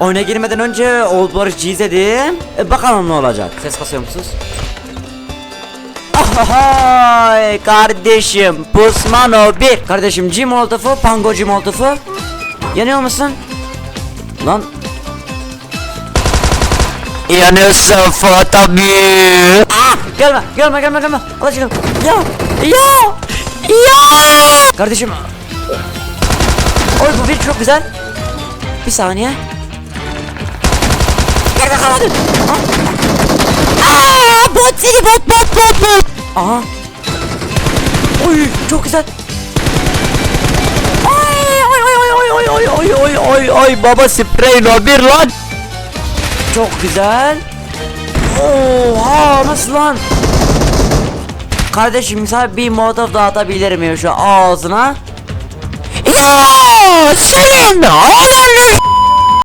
Oyuna girmeden önce Old Barış izledim. E, bakalım ne olacak. Ses kasıyor musunuz? Ahahay kardeşim Pusmano 1 Kardeşim G molotofu Pango G molotofu Yanıyor musun? Lan. Yanıyorsun tabii Ah! Gelme gelme gelme gelme. Allah aşkına Ya Ya Ya! Kardeşim. Oy bu bir çok güzel. Bir saniye Bakalım Aa, bot seni bot bot bot bot. Aha. Oy çok güzel. Ay ay ay ay ay ay ay ay ay ay baba sprey no bir lan. Çok güzel. Oha nasıl lan? Kardeşim sana bir molotof dağıtabilir miyim şu ağzına? Ya senin oğlum